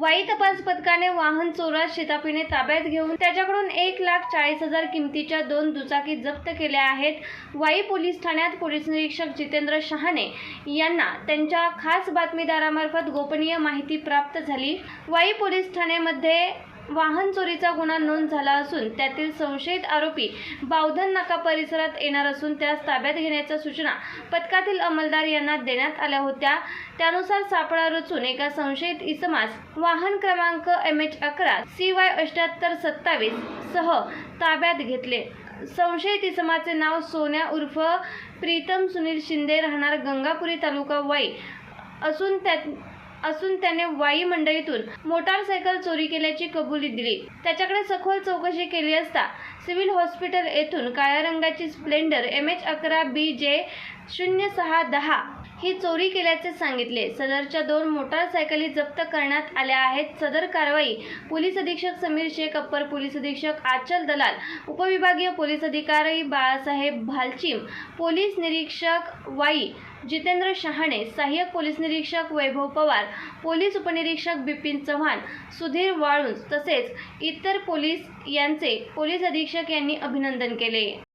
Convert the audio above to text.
वाई तपास पथकाने वाहन चोरास शेतापीने ताब्यात घेऊन त्याच्याकडून एक लाख चाळीस हजार किमतीच्या दोन दुचाकी जप्त केल्या आहेत. वाई पोलीस ठाण्यात पोलीस निरीक्षक जितेंद्र शहाणे यांना त्यांच्या खास बातमीदारामार्फत गोपनीय माहिती प्राप्त झाली. वाई पोलीस ठाण्यामध्ये वाहन चोरीचा गुन्हा नोंद झाला असून त्यातील संशयित आरोपी बावधन नाका परिसरात येणार असून त्यास ताब्यात घेण्याच्या सूचना पथकातील अंमलदार यांना देण्यात आल्या होत्या. त्यानुसार सापळा रचून एका संशयित इसमास वाहन क्रमांक एम एच अकरा सी वाय अष्ट्याहत्तर सत्तावीस सह ताब्यात घेतले. संशयित इसमाचे नाव सोन्या उर्फ प्रीतम सुनील शिंदे राहणार गंगापुरी तालुका वाई. असून त्यात असून त्याने वाई मंडळीतून मोटारसायकल चोरी केल्याची कबुली दिली. त्याच्याकडे सखोल चौकशी केली असता सिव्हिल हॉस्पिटल येथून काळ्या रंगाची स्प्लेंडर एम एच अकरा बी जे शून्य सहा दहा ही चोरी केल्याचे सांगितले. सदरच्या दोन मोटारसायकली जप्त करण्यात आल्या आहेत. सदर कारवाई पोलीस अधीक्षक समीर शेख अप्पर पोलीस अधीक्षक आचल दलाल उपविभागीय पोलीस अधिकारी बाळासाहेब भालचिम पोलीस निरीक्षक वाई जितेंद्र शहाणे सहाय्यक पोलीस निरीक्षक वैभव पवार पोलीस उपनिरीक्षक बिपिन चव्हाण सुधीर वाळुंज तसेच इतर पोलीस यांचे पोलीस अधीक्षक यांनी अभिनंदन केले.